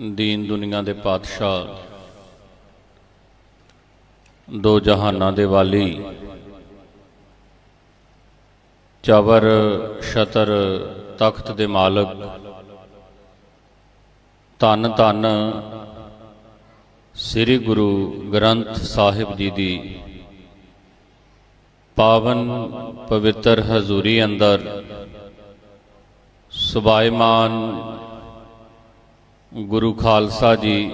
ਦੀਨ ਦੁਨੀਆ ਦੇ ਪਾਤਸ਼ਾਹ। ਦੋ ਜਹਾਨਾਂ ਦੇ ਵਾਲੀ। ਚਵਰ ਸ਼ਤਰ ਤਖਤ ਦੇ ਮਾਲਕ। ਧੰਨ ਧੰਨ ਸ੍ਰੀ ਗੁਰੂ ਗ੍ਰੰਥ ਸਾਹਿਬ ਜੀ ਦੀ। ਪਾਵਨ ਪਵਿੱਤਰ ਹਜ਼ੂਰੀ ਅੰਦਰ। ਸੁਭਾਇਮਾਨ ਗੁਰੂ ਖਾਲਸਾ ਜੀ,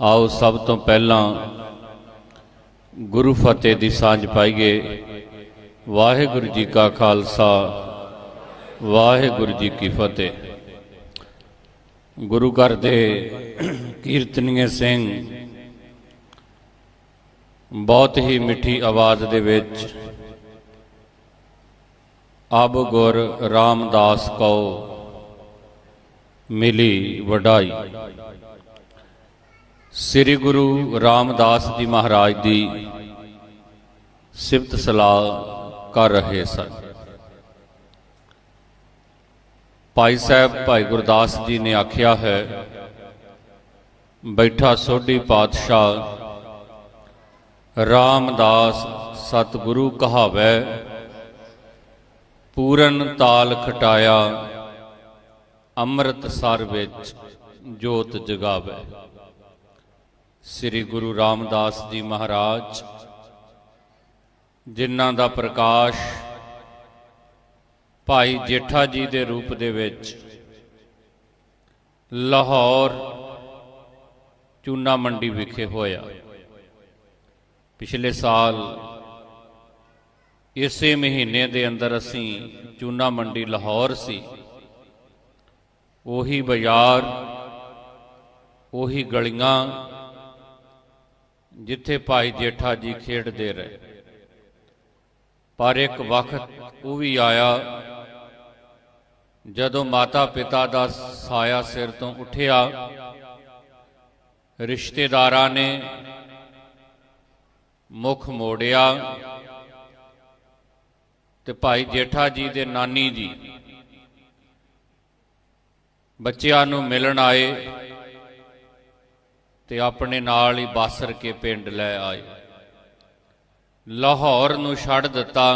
ਆਓ ਸਭ ਤੋਂ ਪਹਿਲਾਂ ਗੁਰੂ ਫਤਿਹ ਦੀ ਸਾਂਝ ਪਾਈਏ। ਵਾਹਿਗੁਰੂ ਜੀ ਕਾ ਖਾਲਸਾ, ਵਾਹਿਗੁਰੂ ਜੀ ਕੀ ਫਤਿਹ। ਗੁਰੂ ਘਰ ਦੇ ਕੀਰਤਨੀਏ ਸਿੰਘ, ਬਹੁਤ ਹੀ ਮਿੱਠੀ ਆਵਾਜ਼ ਦੇ ਵਿੱਚ ਅਬ ਗੁਰ ਰਾਮਦਾਸ ਕਉ ਮਿਲੀ ਵਡਾਈ। ਸ੍ਰੀ ਗੁਰੂ ਰਾਮਦਾਸ ਜੀ ਮਹਾਰਾਜ ਦੀ ਸਿਫਤ ਸਲਾਹ ਕਰ ਰਹੇ ਸਨ। ਭਾਈ ਸਾਹਿਬ, ਭਾਈ ਗੁਰਦਾਸ ਜੀ ਨੇ ਆਖਿਆ ਹੈ, ਬੈਠਾ ਸੋਢੀ ਪਾਤਸ਼ਾਹ, ਰਾਮਦਾਸ ਸਤਿਗੁਰੂ ਕਹਾਵੈ, ਪੂਰਨ ਤਾਲ ਖਟਾਇਆ ਅੰਮ੍ਰਿਤਸਰ ਵਿੱਚ ਜੋਤ ਜਗਾਵੇ। ਸ੍ਰੀ ਗੁਰੂ ਰਾਮਦਾਸ ਜੀ ਮਹਾਰਾਜ, ਜਿਨ੍ਹਾਂ ਦਾ ਪ੍ਰਕਾਸ਼ ਭਾਈ ਜੇਠਾ ਜੀ ਦੇ ਰੂਪ ਦੇ ਵਿੱਚ ਲਾਹੌਰ ਚੂਨਾ ਮੰਡੀ ਵਿਖੇ ਹੋਇਆ। ਪਿਛਲੇ ਸਾਲ ਇਸੇ ਮਹੀਨੇ ਦੇ ਅੰਦਰ ਅਸੀਂ ਚੂਨਾ ਮੰਡੀ ਲਾਹੌਰ ਸੀ। ਉਹੀ ਬਾਜ਼ਾਰ, ਉਹੀ ਗਲੀਆਂ ਜਿੱਥੇ ਭਾਈ ਜੇਠਾ ਜੀ ਖੇਡਦੇ ਰਹੇ। ਪਰ ਇੱਕ ਵਕਤ ਉਹ ਵੀ ਆਇਆ ਜਦੋਂ ਮਾਤਾ ਪਿਤਾ ਦਾ ਸਾਇਆ ਸਿਰ ਤੋਂ ਉੱਠਿਆ। ਰਿਸ਼ਤੇਦਾਰਾਂ ਨੇ ਮੁਖ ਮੋੜਿਆ ਤੇ ਭਾਈ ਜੇਠਾ ਜੀ ਦੇ ਨਾਨੀ ਜੀ ਬੱਚਿਆਂ ਨੂੰ ਮਿਲਣ ਆਏ ਤੇ ਆਪਣੇ ਨਾਲ ਹੀ ਬਾਸਰ ਕੇ ਪਿੰਡ ਲੈ ਆਏ। ਲਾਹੌਰ ਨੂੰ ਛੱਡ ਦਿੱਤਾ।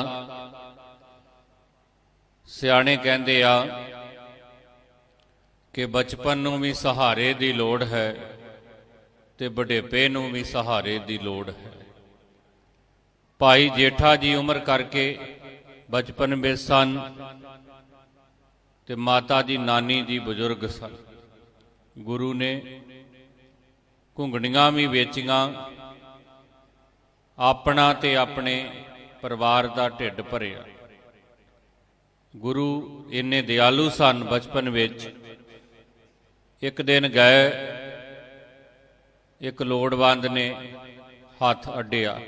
ਸਿਆਣੇ ਕਹਿੰਦੇ ਆ ਕਿ ਬਚਪਨ ਨੂੰ ਵੀ ਸਹਾਰੇ ਦੀ ਲੋੜ ਹੈ ਤੇ ਬੁਢੇਪੇ ਨੂੰ ਵੀ ਸਹਾਰੇ ਦੀ ਲੋੜ ਹੈ। ਭਾਈ ਜੇਠਾ ਜੀ ਉਮਰ ਕਰਕੇ ਬਚਪਨ ਵਿੱਚ ਸਨ। ਤੇ ਮਾਤਾ ਜੀ ਨਾਨੀ ਜੀ ਬਜ਼ੁਰਗ ਸਨ। ਗੁਰੂ ਨੇ ਘੁੰਗਣੀਆਂ ਵੀ ਵੇਚੀਆਂ, ਆਪਣਾ ਤੇ ਆਪਣੇ ਪਰਿਵਾਰ ਦਾ ਢਿੱਡ ਭਰਿਆ। ਗੁਰੂ ਇੰਨੇ ਦਿਆਲੂ ਸਨ ਬਚਪਨ ਵਿੱਚ। ਇੱਕ ਦਿਨ ਗਏ, ਇੱਕ ਲੋੜਵੰਦ ਨੇ ਹੱਥ ਅੱਡਿਆ।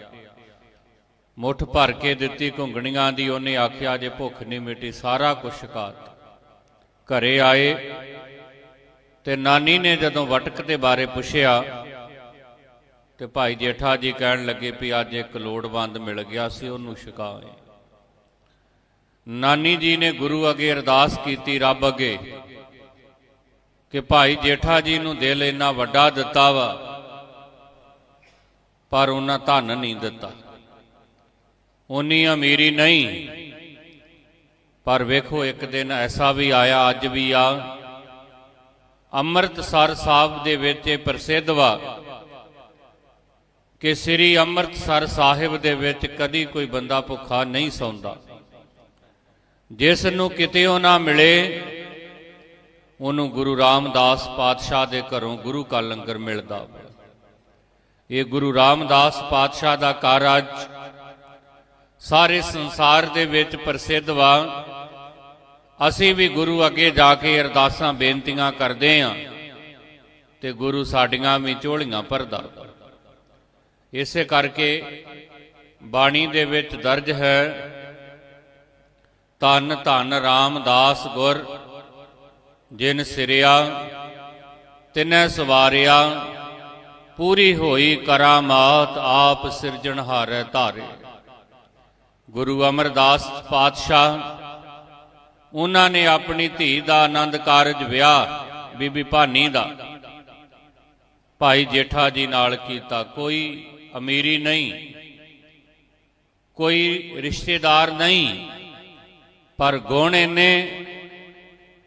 ਮੁੱਠ ਭਰ ਕੇ ਦਿੱਤੀ ਘੁੰਗਣੀਆਂ ਦੀ, ਉਹਨੇ ਆਖਿਆ, ਜੇ ਭੁੱਖ ਨਹੀਂ ਮਿਟੀ, ਸਾਰਾ ਕੁਝ ਛਕਾਤ ਘਰੇ ਆਏ ਤੇ ਨਾਨੀ ਨੇ ਜਦੋਂ ਵਟਕ ਦੇ ਬਾਰੇ ਪੁੱਛਿਆ ਤੇ ਭਾਈ ਜੇਠਾ ਜੀ ਕਹਿਣ ਲੱਗੇ ਵੀ ਅੱਜ ਇੱਕ ਲੋੜਵੰਦ ਮਿਲ ਗਿਆ ਸੀ, ਉਹਨੂੰ ਛਕਾਏ ਨਾਨੀ ਜੀ ਨੇ ਗੁਰੂ ਅੱਗੇ ਅਰਦਾਸ ਕੀਤੀ ਰੱਬ ਅੱਗੇ ਕਿ ਭਾਈ ਜੇਠਾ ਜੀ ਨੂੰ ਦਿਲ ਇੰਨਾ ਵੱਡਾ ਦਿੱਤਾ ਵਾ, ਪਰ ਉਹਨਾਂ ਧਨ ਨਹੀਂ ਦਿੱਤਾ। ਉਨੀ ਅਮੀਰੀ ਨਹੀਂ ਪਰ ਵੇਖੋ, ਇੱਕ ਦਿਨ ਐਸਾ ਵੀ ਆਇਆ, ਅੱਜ ਵੀ ਆ। ਅੰਮ੍ਰਿਤਸਰ ਸਾਹਿਬ ਦੇ ਵਿੱਚ ਇਹ ਪ੍ਰਸਿੱਧ ਵਾ ਕਿ ਸ੍ਰੀ ਅੰਮ੍ਰਿਤਸਰ ਸਾਹਿਬ ਦੇ ਵਿੱਚ ਕਦੀ ਕੋਈ ਬੰਦਾ ਭੁੱਖਾ ਨਹੀਂ ਸੌਂਦਾ। ਜਿਸ ਨੂੰ ਕਿਤੇ ਉਹ ਨਾ ਮਿਲੇ, ਉਹਨੂੰ ਗੁਰੂ ਰਾਮਦਾਸ ਪਾਤਸ਼ਾਹ ਦੇ ਘਰੋਂ ਗੁਰੂ ਕਾ ਲੰਗਰ ਮਿਲਦਾ ਇਹ ਗੁਰੂ ਰਾਮਦਾਸ ਪਾਤਸ਼ਾਹ ਦਾ ਕਾਰਜ ਸਾਰੇ ਸੰਸਾਰ ਦੇ ਵਿੱਚ ਪ੍ਰਸਿੱਧ ਵਾ। ਅਸੀਂ ਵੀ ਗੁਰੂ ਅੱਗੇ ਜਾ ਕੇ ਅਰਦਾਸਾਂ, ਬੇਨਤੀਆਂ ਕਰਦੇ ਆਂ ਤੇ ਗੁਰੂ ਸਾਡੀਆਂ ਵੀ ਝੋਲੀਆਂ ਭਰਦਾ। ਇਸੇ ਕਰਕੇ ਬਾਣੀ ਦੇ ਵਿੱਚ ਦਰਜ ਹੈ ਤਨ ਧਨ ਰਾਮਦਾਸ ਗੁਰ, ਜਿਨ ਸਿਰਿਆ, ਤਿਨੈ ਸਵਾਰਿਆ, ਪੂਰੀ ਹੋਈ ਕਰਾਮਾਤ ਆਪ ਸਿਰਜਣਹਾਰੈ ਧਾਰੇ। ਗੁਰੂ ਅਮਰਦਾਸ ਪਾਤਸ਼ਾਹ, ਉਹਨਾਂ ਨੇ ਆਪਣੀ ਧੀ ਦਾ ਆਨੰਦ ਕਾਰਜ ਵਿਆਹ ਬੀਬੀ ਭਾਨੀ ਦਾ। ਭਾਈ ਜੇਠਾ ਜੀ ਨਾਲ ਕੀਤਾ, ਕੋਈ ਅਮੀਰੀ ਨਹੀਂ, ਕੋਈ ਰਿਸ਼ਤੇਦਾਰ ਨਹੀਂ, ਪਰ ਗੁਣ ਇੰਨੇ,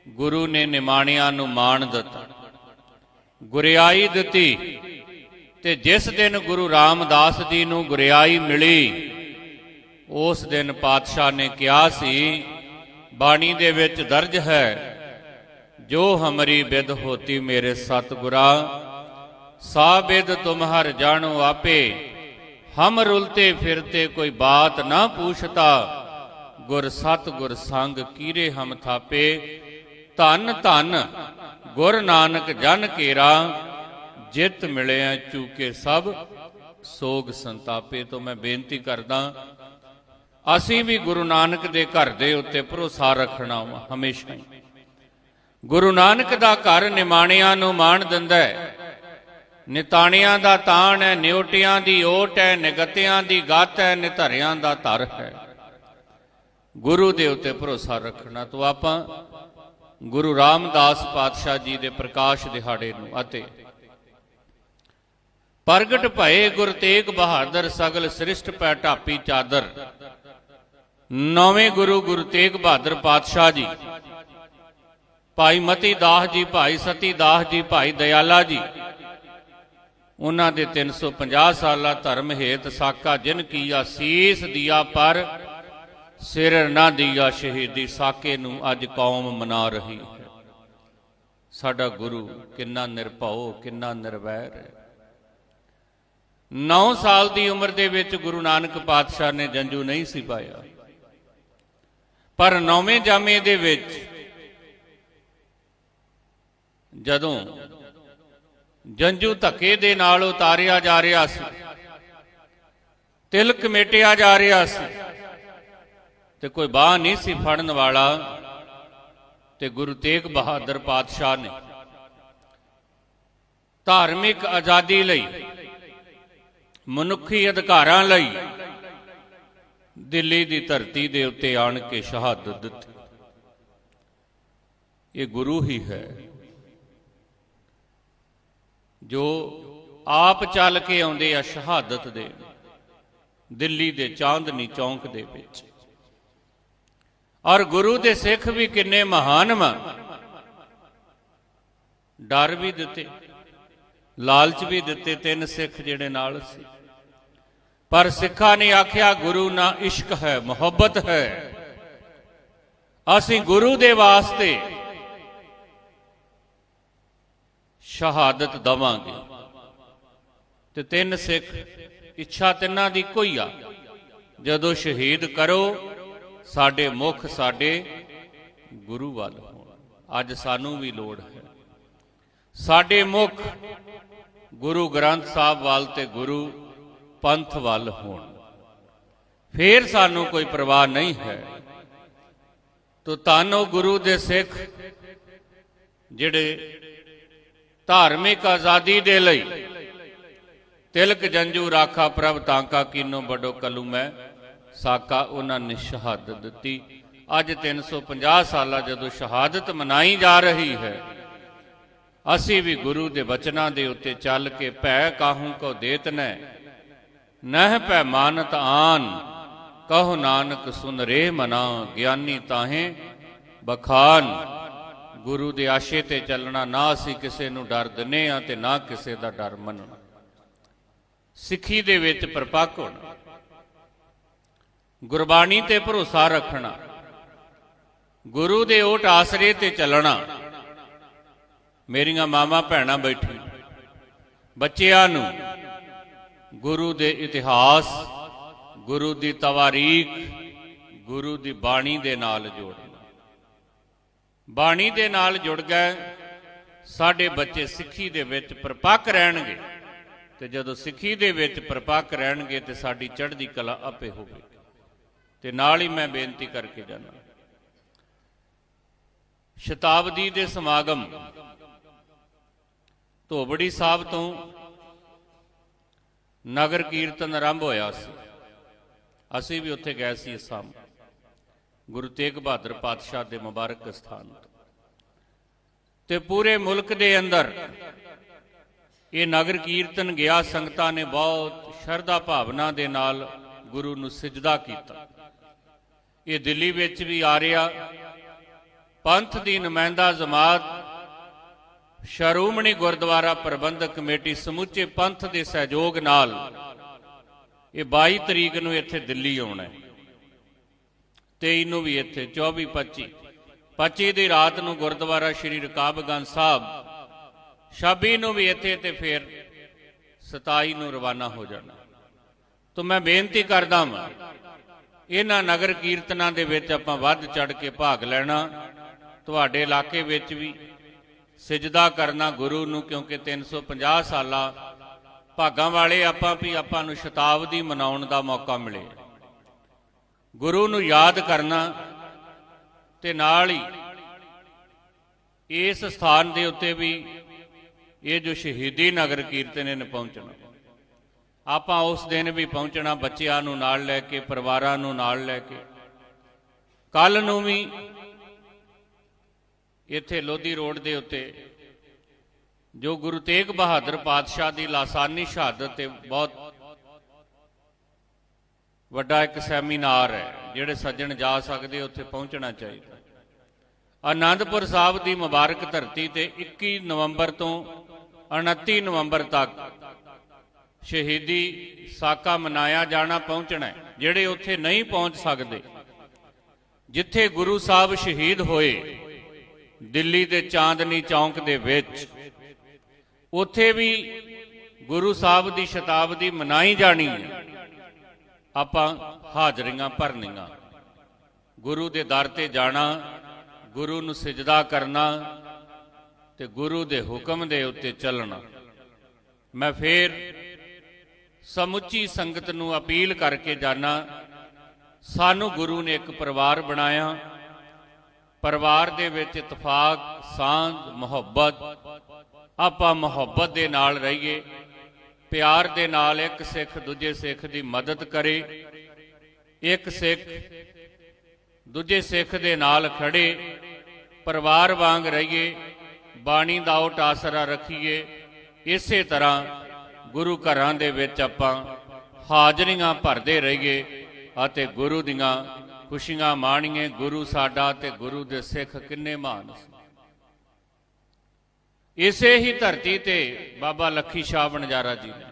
ਗੁਰੂ ਨੇ ਨਿਮਾਣਿਆਂ ਨੂੰ ਮਾਣ ਦਿੱਤਾ। ਗੁਰਿਆਈ ਦਿੱਤੀ ਤੇ ਜਿਸ ਦਿਨ ਗੁਰੂ ਰਾਮਦਾਸ ਜੀ ਨੂੰ ਗੁਰਿਆਈ ਮਿਲੀ ਉਸ ਦਿਨ ਪਾਤਸ਼ਾਹ ਨੇ ਕਿਹਾ ਸੀ, ਬਾਣੀ ਦੇ ਵਿੱਚ ਦਰਜ ਹੈ, ਜੋ ਹਮਰੀ ਬਿਦ ਹੋਤੀ ਮੇਰੇ ਸਤਿਗੁਰਾ, ਸਾ ਬਿਦ ਤੁਮਹਰ ਜਾਣੋ ਆਪੇ, ਹਮ ਰੁਲਤੇ ਫਿਰਤੇ ਕੋਈ ਬਾਤ ਨਾ ਪੂਛਤਾ, ਗੁਰ ਸਤ ਗੁਰ ਸੰਗ ਕੀਰੇ ਹਮ ਥਾਪੇ, ਧੰਨ ਧੰਨ ਗੁਰ ਨਾਨਕ ਜਨ ਕੇਰਾ, ਜਿਤ ਮਿਲਿਆ ਚੂਕੇ ਸਭ, ਸੋਗ ਸੰਤਾਪੇ ਤੋਂ ਮੈਂ ਬੇਨਤੀ ਕਰਦਾ ਅਸੀਂ ਵੀ ਗੁਰੂ ਨਾਨਕ ਦੇ ਘਰ ਦੇ ਉੱਤੇ ਭਰੋਸਾ ਰੱਖਣਾ ਵਾ, ਹਮੇਸ਼ਾ ਹੀ। ਗੁਰੂ ਨਾਨਕ ਦਾ ਘਰ ਨਿਮਾਣਿਆਂ ਨੂੰ ਮਾਣ ਦਿੰਦਾ ਹੈ। ਨਿਤਾਣਿਆਂ ਦਾ ਤਾਣ ਹੈ, ਨਿਉਟਿਆਂ ਦੀ ਓਟ ਹੈ, ਨਿਗਤਿਆਂ ਦੀ ਗੱਤ ਹੈ, ਨਿਧਰਿਆਂ ਦਾ ਧਰ ਹੈ। ਗੁਰੂ ਦੇ ਉੱਤੇ ਭਰੋਸਾ ਰੱਖਣਾ। ਤੋਂ ਆਪਾਂ ਗੁਰੂ ਰਾਮਦਾਸ ਪਾਤਸ਼ਾਹ ਜੀ ਦੇ ਪ੍ਰਕਾਸ਼ ਦਿਹਾੜੇ ਨੂੰ ਅਤੇ ਪ੍ਰਗਟ ਭਏ ਗੁਰ ਤੇਗ ਬਹਾਦਰ ਸਗਲ ਸ੍ਰਿਸ਼ਟ ਪੈ ਢਾਪੀ ਚਾਦਰ ਨੌਵੇਂ ਗੁਰੂ ਗੁਰੂ ਤੇਗ ਬਹਾਦਰ ਪਾਤਸ਼ਾਹ ਜੀ। ਭਾਈ ਮਤੀ ਦਾਸ ਜੀ, ਭਾਈ ਸਤੀ ਦਾਸ ਜੀ, ਭਾਈ ਦਇਆਲਾ ਜੀ। ਉਹਨਾਂ ਦੇ 350 ਸਾਲਾ ਧਰਮ ਹੇਤ ਸਾਕਾ ਜਿਨ ਕੀਆ ਸੀਸ ਦਿਆ ਪਰ ਸਿਰ ਨਾ ਦਿਆ ਸ਼ਹੀਦੀ ਸਾਕੇ ਨੂੰ ਅੱਜ ਕੌਮ ਮਨਾ ਰਹੀ ਹੈ। ਸਾਡਾ ਗੁਰੂ ਕਿੰਨਾ ਨਿਰਭਉ, ਕਿੰਨਾ ਨਿਰਵੈਰ ਹੈ। 9 ਸਾਲ ਦੀ ਉਮਰ ਦੇ ਵਿੱਚ ਗੁਰੂ ਨਾਨਕ ਪਾਤਸ਼ਾਹ ਨੇ ਜੰਜੂ ਨਹੀਂ ਸੀ ਪਾਇਆ। ਪਰ ਨੌਵੇਂ ਜਾਮੇ ਦੇ ਵਿੱਚ ਜਦੋਂ ਜੰਜੂ ਧੱਕੇ ਦੇ ਨਾਲ ਉਤਾਰਿਆ ਜਾ ਰਿਹਾ ਸੀ, ਤਿਲਕ ਮੇਟਿਆ ਜਾ ਰਿਹਾ ਸੀ ਤੇ ਕੋਈ ਬਾਹ ਨਹੀਂ ਸੀ ਫੜਨ ਵਾਲਾ ਤੇ ਗੁਰੂ ਤੇਗ ਬਹਾਦਰ ਪਾਤਸ਼ਾਹ ਨੇ ਧਾਰਮਿਕ ਆਜ਼ਾਦੀ ਲਈ, ਮਨੁੱਖੀ ਅਧਿਕਾਰਾਂ ਲਈ ਦਿੱਲੀ ਦੀ ਧਰਤੀ ਦੇ ਉੱਤੇ ਆਣ ਕੇ ਸ਼ਹਾਦਤ ਦਿੱਤੀ। ਇਹ ਗੁਰੂ ਹੀ ਹੈ, ਜੋ ਆਪ ਚੱਲ ਕੇ ਆਉਂਦੇ ਆ ਸ਼ਹਾਦਤ ਦੇ, ਦਿੱਲੀ ਦੇ ਚਾਂਦਨੀ ਚੌਂਕ ਦੇ ਵਿੱਚ। ਔਰ ਗੁਰੂ ਦੇ ਸਿੱਖ ਵੀ ਕਿੰਨੇ ਮਹਾਨ ਵਾ। ਡਰ ਵੀ ਦਿੱਤੇ, ਲਾਲਚ ਵੀ ਦਿੱਤੇ ਤਿੰਨ ਸਿੱਖ ਜਿਹੜੇ ਨਾਲ ਸੀ। ਪਰ ਸਿੱਖਾਂ ਨੇ ਆਖਿਆ, ਗੁਰੂ ਨਾ ਇਸ਼ਕ ਹੈ, ਮੁਹੱਬਤ ਹੈ। ਅਸੀਂ ਗੁਰੂ ਦੇ ਵਾਸਤੇ ਸ਼ਹਾਦਤ ਦਵਾਂਗੇ। ਤੇ ਤਿੰਨ ਸਿੱਖ ਇੱਛਾ ਤਿੰਨਾਂ ਦੀ ਕੋਈ ਆ। ਜਦੋਂ ਸ਼ਹੀਦ ਕਰੋ, ਸਾਡੇ ਮੁਖ, ਸਾਡੇ ਗੁਰੂ ਵੱਲ ਹੋਣ। ਅੱਜ ਸਾਨੂੰ ਵੀ ਲੋੜ ਹੈ। ਸਾਡੇ ਮੁਖ ਗੁਰੂ ਗ੍ਰੰਥ ਸਾਹਿਬ ਵੱਲ ਤੇ ਗੁਰੂ ਪੰਥ ਵੱਲ ਹੋਣ। ਫੇਰ ਸਾਨੂੰ ਕੋਈ ਪਰਵਾਹ ਨਹੀਂ ਹੈ। ਤੋ ਤਾਨੋ ਗੁਰੂ ਦੇ ਸਿੱਖ ਜਿਹੜੇ ਧਾਰਮਿਕ ਆਜ਼ਾਦੀ ਦੇ ਲਈ ਤਿਲਕ ਜੰਜੂ ਰਾਖਾ ਪ੍ਰਭ ਤਾਂਕਾ ਕੀਨੋ ਬੜੋ ਕਲੂ ਮੈਂ ਸਾਕਾ ਉਹਨਾਂ ਨੇ ਸ਼ਹਾਦਤ ਦਿੱਤੀ। ਅੱਜ 350 ਸਾਲਾ ਜਦੋਂ ਸ਼ਹਾਦਤ ਮਨਾਈ ਜਾ ਰਹੀ ਹੈ, ਅਸੀਂ ਵੀ ਗੁਰੂ ਦੇ ਬਚਨਾਂ ਦੇ ਉੱਤੇ ਚੱਲ ਕੇ ਭੈ ਕਾਹੂ ਕੋ ਦੇਤ ਨੇ ਨਹਿ ਪੈ ਮਾਨਤ ਆਨ, ਕਹੋ ਨਾਨਕ ਸੁਨ ਰੇ ਮਨਾ, ਗਿਆਨੀ ਤਾਹੇ ਬਖਾਨ। ਗੁਰੂ ਦੇ ਆਸ਼ੇ ਤੇ ਚੱਲਣਾ ਨਾ ਅਸੀਂ ਕਿਸੇ ਨੂੰ ਡਰ ਦਿੰਨੇ ਆ ਤੇ ਨਾ ਕਿਸੇ ਦਾ ਡਰ ਮੰਨਣਾ। ਸਿੱਖੀ ਦੇ ਵਿੱਚ ਪਰਪੱਕ ਹੋਣਾ। ਗੁਰਬਾਣੀ ਤੇ ਭਰੋਸਾ ਰੱਖਣਾ। ਗੁਰੂ ਦੇ ਓਟ ਆਸਰੇ ਤੇ ਚੱਲਣਾ। ਮੇਰੀਆਂ ਮਾਮਾ ਭੈਣਾਂ ਬੈਠੀ ਬੱਚਿਆਂ ਨੂੰ ਗੁਰੂ ਦੇ ਇਤਿਹਾਸ, ਗੁਰੂ ਦੀ ਤਵਾਰੀਖ, ਗੁਰੂ ਦੀ ਬਾਣੀ ਦੇ ਨਾਲ ਜੋੜਨਾ ਬਾਣੀ ਦੇ ਨਾਲ ਜੁੜ ਗਏ, ਸਾਡੇ ਬੱਚੇ ਸਿੱਖੀ ਦੇ ਵਿੱਚ ਪਰਪੱਕ ਰਹਿਣਗੇ ਤੇ ਜਦੋਂ ਸਿੱਖੀ ਦੇ ਵਿੱਚ ਪਰਪੱਕ ਰਹਿਣਗੇ ਤੇ ਸਾਡੀ ਚੜ੍ਹਦੀ ਕਲਾ ਆਪੇ ਹੋਵੇਗੀ। ਤੇ ਨਾਲ ਹੀ ਮੈਂ ਬੇਨਤੀ ਕਰਕੇ ਜਾਣਾ ਸ਼ਤਾਬਦੀ ਦੇ ਸਮਾਗਮ ਧੋਬੜੀ ਸਾਹਿਬ ਤੋਂ ਨਗਰ ਕੀਰਤਨ ਆਰੰਭ ਹੋਇਆ ਸੀ। ਅਸੀਂ ਵੀ ਉੱਥੇ ਗਏ ਸੀ ਸਾਮ ਗੁਰੂ ਤੇਗ ਬਹਾਦਰ ਪਾਤਸ਼ਾਹ ਦੇ ਮੁਬਾਰਕ ਸਥਾਨ ਤੋਂ। ਤੇ ਪੂਰੇ ਮੁਲਕ ਦੇ ਅੰਦਰ ਇਹ ਨਗਰ ਕੀਰਤਨ ਗਿਆ। ਸੰਗਤਾਂ ਨੇ ਬਹੁਤ ਸ਼ਰਧਾ ਭਾਵਨਾ ਦੇ ਨਾਲ ਗੁਰੂ ਨੂੰ ਸਜਦਾ ਕੀਤਾ। ਇਹ ਦਿੱਲੀ ਵਿੱਚ ਵੀ ਆ ਰਿਹਾ। ਪੰਥ ਦੀ ਨੁਮਾਇੰਦਾ ਜਮਾਤ ਸ਼ਰੋਮਣੀ ਗੁਰਦੁਆਰਾ ਪ੍ਰਬੰਧਕ ਕਮੇਟੀ ਸਮੁੱਚੇ ਪੰਥ ਦੇ ਸਹਿਯੋਗ ਨਾਲ ਇਹ 22 ਤਰੀਕ ਨੂੰ ਇੱਥੇ ਦਿੱਲੀ ਆਉਣਾ ਹੈ। 23 ਨੂੰ ਵੀ ਇੱਥੇ 24 25 25 ਦੀ ਰਾਤ ਨੂੰ ਗੁਰਦੁਆਰਾ ਸ਼੍ਰੀ ਰਕਾਬਗੰਜ ਸਾਹਿਬ। 26 ਨੂੰ ਵੀ ਇੱਥੇ ਤੇ ਫਿਰ 27 ਨੂੰ ਰਵਾਨਾ ਹੋ ਜਾਣਾ। ਤਾਂ ਮੈਂ ਬੇਨਤੀ ਕਰਦਾ ਹਾਂ ਇਹਨਾਂ ਨਗਰ ਕੀਰਤਨਾਂ ਦੇ ਵਿੱਚ ਆਪਾਂ ਵੱਧ ਚੜ ਕੇ ਭਾਗ ਲੈਣਾ। ਤੁਹਾਡੇ ਇਲਾਕੇ ਵਿੱਚ ਵੀ ਸਜਦਾ ਕਰਨਾ ਗੁਰੂ ਨੂੰ ਕਿਉਂਕਿ 350 ਸਾਲਾ ਭਾਗਾਂ ਵਾਲੇ ਆਪਾਂ ਵੀ ਆਪਾਂ ਨੂੰ ਸ਼ਤਾਬਦੀ ਮਨਾਉਣ ਦਾ ਮੌਕਾ ਮਿਲੇ। ਗੁਰੂ ਨੂੰ ਯਾਦ ਕਰਨਾ ਤੇ ਨਾਲ ਹੀ ਇਸ ਸਥਾਨ ਦੇ ਉੱਤੇ ਵੀ ਇਹ ਜੋ ਸ਼ਹੀਦੀ ਨਗਰ ਕੀਰਤਨ ਨੇ ਪਹੁੰਚਣਾ। ਆਪਾਂ ਉਸ ਦਿਨ ਵੀ ਪਹੁੰਚਣਾ ਬੱਚਿਆਂ ਨੂੰ ਨਾਲ ਲੈ ਕੇ, ਪਰਿਵਾਰਾਂ ਨੂੰ ਨਾਲ ਲੈ ਕੇ। ਕੱਲ ਨੂੰ ਵੀ ਇੱਥੇ ਲੋਧੀ ਰੋਡ ਦੇ ਉੱਤੇ, ਜੋ ਗੁਰੂ ਤੇਗ ਬਹਾਦਰ ਪਾਤਸ਼ਾਹ ਦੀ ਲਾਸਾਨੀ ਸ਼ਹਾਦਤ ਤੇ ਬਹੁਤ ਵੱਡਾ ਇੱਕ ਸੈਮੀਨਾਰ ਹੈ, ਜਿਹੜੇ ਸੱਜਣ ਜਾ ਸਕਦੇ, ਉੱਥੇ ਪਹੁੰਚਣਾ ਚਾਹੀਦਾ। ਆਨੰਦਪੁਰ ਸਾਹਿਬ ਦੀ ਮੁਬਾਰਕ ਧਰਤੀ ਤੇ 21 ਨਵੰਬਰ ਤੋਂ 29 ਨਵੰਬਰ ਤੱਕ ਸ਼ਹੀਦੀ ਸਾਕਾ ਮਨਾਇਆ ਜਾਣਾ ਪਹੁੰਚਣਾ ਜਿਹੜੇ ਉੱਥੇ ਨਹੀਂ ਪਹੁੰਚ ਸਕਦੇ। ਜਿੱਥੇ ਗੁਰੂ ਸਾਹਿਬ ਸ਼ਹੀਦ ਹੋਏ ਦਿੱਲੀ ਦੇ ਚਾਂਦਨੀ ਚੌਂਕ ਦੇ ਵਿੱਚ, ਉੱਥੇ ਵੀ ਗੁਰੂ ਸਾਹਿਬ ਦੀ ਸ਼ਤਾਬਦੀ ਮਨਾਈ ਜਾਣੀ ਹੈ। ਆਪਾਂ ਹਾਜ਼ਰੀਆਂ ਭਰਨੀਆਂ। ਗੁਰੂ ਦੇ ਦਰ ਤੇ ਜਾਣਾ, ਗੁਰੂ ਨੂੰ ਸਜਦਾ ਕਰਨਾ ਤੇ ਗੁਰੂ ਦੇ ਹੁਕਮ ਦੇ ਉੱਤੇ ਚੱਲਣਾ। ਮੈਂ ਫੇਰ ਸਮੁੱਚੀ ਸੰਗਤ ਨੂੰ ਅਪੀਲ ਕਰਕੇ ਜਾਣਾ ਸਾਨੂੰ ਗੁਰੂ ਨੇ ਇੱਕ ਪਰਿਵਾਰ ਬਣਾਇਆ। ਪਰਿਵਾਰ ਦੇ ਵਿੱਚ ਇਤਫਾਕ, ਸਾਂਝ, ਮੁਹੱਬਤ, ਆਪਾਂ ਮੁਹੱਬਤ ਦੇ ਨਾਲ ਰਹੀਏ, ਪਿਆਰ ਦੇ ਨਾਲ ਇੱਕ ਸਿੱਖ ਦੂਜੇ ਸਿੱਖ ਦੀ ਮਦਦ ਕਰੇ, ਇੱਕ ਸਿੱਖ ਦੂਜੇ ਸਿੱਖ ਦੇ ਨਾਲ ਖੜੇ, ਪਰਿਵਾਰ ਵਾਂਗ ਰਹੀਏ, ਬਾਣੀ ਦਾ ਉਹ ਆਸਰਾ ਰੱਖੀਏ, ਇਸੇ ਤਰ੍ਹਾਂ ਗੁਰੂ ਘਰਾਂ ਦੇ ਵਿੱਚ ਆਪਾਂ ਹਾਜ਼ਰੀਆਂ ਭਰਦੇ ਰਹੀਏ ਅਤੇ ਗੁਰੂ ਦੀਆਂ ਖੁਸ਼ੀਆਂ ਮਾਣੀਏ, ਗੁਰੂ ਸਾਡਾ ਤੇ ਗੁਰੂ ਦੇ ਸਿੱਖ ਕਿੰਨੇ ਮਹਾਨ ਸੀ। ਇਸੇ ਹੀ ਧਰਤੀ ਤੇ ਬਾਬਾ ਲੱਖੀ ਸ਼ਾਹ ਬਣਜਾਰਾ ਜੀ ਨੇ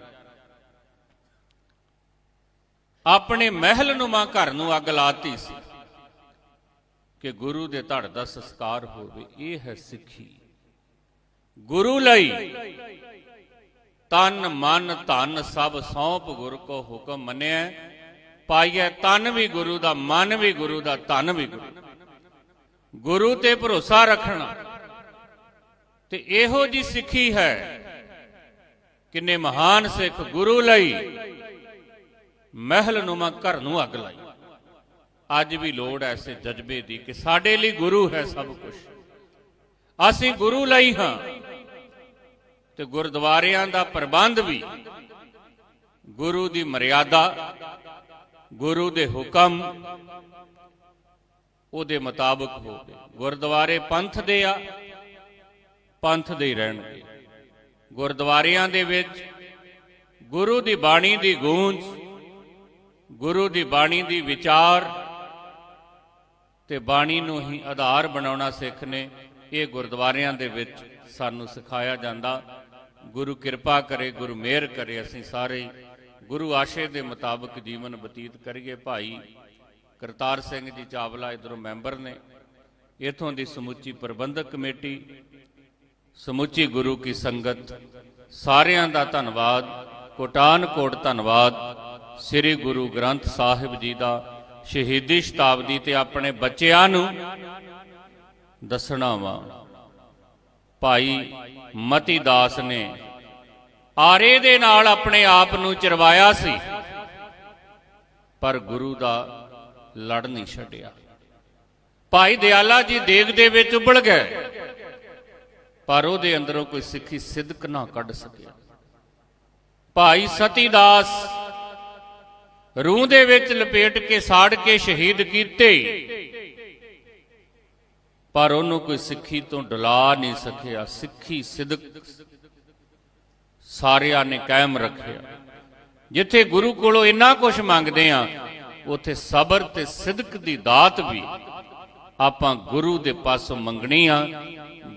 ਆਪਣੇ ਮਹਿਲ ਨੁਮਾ ਘਰ ਨੂੰ ਅੱਗ ਲਾਤੀ ਸੀ ਕਿ ਗੁਰੂ ਦੇ ਧੜ ਦਾ ਸੰਸਕਾਰ ਹੋਵੇ, ਇਹ ਹੈ ਸਿੱਖੀ। ਗੁਰੂ ਲਈ ਤਨ ਮਨ ਧਨ ਸਭ ਸੌਂਪ ਗੁਰ ਕੋ ਹੁਕਮ ਮੰਨਿਆ ਪਾਈਐ ਤਨ ਵੀ ਗੁਰੂ ਦਾ, ਮਨ ਵੀ ਗੁਰੂ ਦਾ, ਧਨ ਵੀ ਗੁਰੂ। ਗੁਰੂ ਤੇ ਭਰੋਸਾ ਰੱਖਣਾ। ਤੇ ਇਹੋ ਜੀ ਸਿੱਖੀ ਹੈ ਕਿੰਨੇ ਮਹਾਨ ਸਿੱਖ ਗੁਰੂ ਲਈ ਮਹਿਲ ਨੁਮਾ ਘਰ ਨੂੰ ਅੱਗ ਲਾਈ। ਅੱਜ ਵੀ ਲੋੜ ਐਸੇ ਜਜ਼ਬੇ ਦੀ ਕਿ ਸਾਡੇ ਲਈ ਗੁਰੂ ਹੈ ਸਭ ਕੁਝ ਅਸੀਂ ਗੁਰੂ ਲਈ ਹਾਂ ਤੇ ਗੁਰਦੁਆਰਿਆਂ ਦਾ ਪ੍ਰਬੰਧ ਵੀ ਗੁਰੂ ਦੀ ਮਰਿਆਦਾ ਗੁਰੂ ਦੇ ਹੁਕਮ ਉਹਦੇ ਮੁਤਾਬਕ ਹੋਵੇ ਗੁਰਦੁਆਰੇ ਪੰਥ ਦੇ ਆ, ਪੰਥ ਦੇ ਹੀ ਰਹਿਣਗੇ। ਗੁਰਦੁਆਰਿਆਂ ਦੇ ਵਿੱਚ ਗੁਰੂ ਦੀ ਬਾਣੀ ਦੀ ਗੂੰਜ, ਗੁਰੂ ਦੀ ਬਾਣੀ ਦੀ ਵਿਚਾਰ ਤੇ ਬਾਣੀ ਨੂੰ ਹੀ ਆਧਾਰ ਬਣਾਉਣਾ ਸਿੱਖ ਨੇ, ਇਹ ਗੁਰਦੁਆਰਿਆਂ ਦੇ ਵਿੱਚ ਸਾਨੂੰ ਸਿਖਾਇਆ ਜਾਂਦਾ। ਗੁਰੂ ਕਿਰਪਾ ਕਰੇ, ਗੁਰੂ ਮਿਹਰ ਕਰੇ, ਅਸੀਂ ਸਾਰੇ ਗੁਰੂ ਆਸ਼ੇ ਦੇ ਮੁਤਾਬਕ ਜੀਵਨ ਬਤੀਤ ਕਰੀਏ ਭਾਈ। ਕਰਤਾਰ ਸਿੰਘ ਜੀ ਚਾਵਲਾ ਇਧਰੋਂ ਮੈਂਬਰ ਨੇ। ਇਥੋਂ ਦੀ ਸਮੁੱਚੀ ਪ੍ਰਬੰਧਕ ਕਮੇਟੀ, ਸਮੁੱਚੀ ਗੁਰੂ ਕੀ ਸੰਗਤ, ਸਾਰਿਆਂ ਦਾ ਧੰਨਵਾਦ ਕੋਟਾਨ ਕੋਟ ਧੰਨਵਾਦ। ਸ੍ਰੀ ਗੁਰੂ ਗ੍ਰੰਥ ਸਾਹਿਬ ਜੀ ਦਾ ਸ਼ਹੀਦੀ ਸ਼ਤਾਬਦੀ ਤੇ ਆਪਣੇ ਬੱਚਿਆਂ ਨੂੰ ਦੱਸਣਾ ਵਾ। ਭਾਈ ਮਤੀ ਦਾਸ ਨੇ ਆਰੇ ਦੇ ਨਾਲ ਆਪਣੇ ਆਪ ਨੂੰ ਚਰਵਾਇਆ ਸੀ। ਪਰ ਗੁਰੂ ਦਾ ਲੜ ਨਹੀਂ ਛੱਡਿਆ। ਭਾਈ ਦਿਆਲਾ ਜੀ ਦੇਗ ਦੇ ਵਿੱਚ ਉਬਲ ਗਏ। ਪਰ ਉਹਦੇ ਅੰਦਰੋਂ ਕੋਈ ਸਿੱਖੀ ਸਿੱਧਕ ਨਾ ਕੱਢ ਸਕਿਆ। ਭਾਈ ਸਤੀਦਾਸ ਰੂਹ ਦੇ ਵਿੱਚ ਲਪੇਟ ਕੇ ਸਾੜ ਕੇ ਸ਼ਹੀਦ ਕੀਤੇ। ਪਰ ਉਹਨੂੰ ਕੋਈ ਸਿੱਖੀ ਤੋਂ ਡੁਲਾ ਨਹੀਂ ਸਕਿਆ। ਸਿੱਖੀ ਸਿਦਕ ਸਾਰਿਆਂ ਨੇ ਕਾਇਮ ਰੱਖਿਆ। ਜਿੱਥੇ ਗੁਰੂ ਕੋਲੋਂ ਇੰਨਾ ਕੁਝ ਮੰਗਦੇ ਆ ਉਥੇ ਸਬਰ ਤੇ ਸਿਦਕ ਦੀ ਦਾਤ ਵੀ ਆਪਾਂ ਗੁਰੂ ਦੇ ਪਾਸੋਂ ਮੰਗਣੀ ਆ।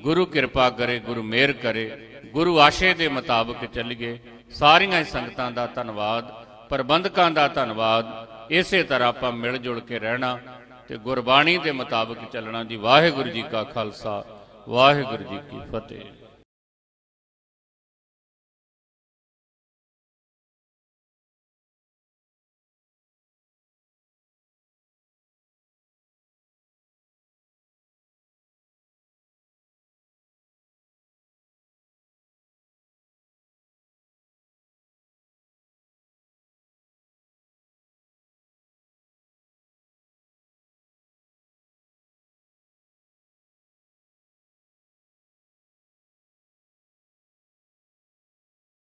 ਗੁਰੂ ਕਿਰਪਾ ਕਰੇ, ਗੁਰੂ ਮਿਹਰ ਕਰੇ, ਗੁਰੂ ਆਸ਼ੇ ਦੇ ਮੁਤਾਬਕ ਚੱਲੀਏ। ਸਾਰੀਆਂ ਹੀ ਸੰਗਤਾਂ ਦਾ ਧੰਨਵਾਦ, ਪ੍ਰਬੰਧਕਾਂ ਦਾ ਧੰਨਵਾਦ। ਇਸੇ ਤਰ੍ਹਾਂ ਆਪਾਂ ਮਿਲ ਜੁਲ ਕੇ ਰਹਿਣਾ ਤੇ ਗੁਰਬਾਣੀ ਦੇ ਮੁਤਾਬਕ ਚੱਲਣਾ ਜੀ। ਵਾਹਿਗੁਰੂ ਜੀ ਕਾ ਖਾਲਸਾ, ਵਾਹਿਗੁਰੂ ਜੀ ਕੀ ਫਤਿਹ।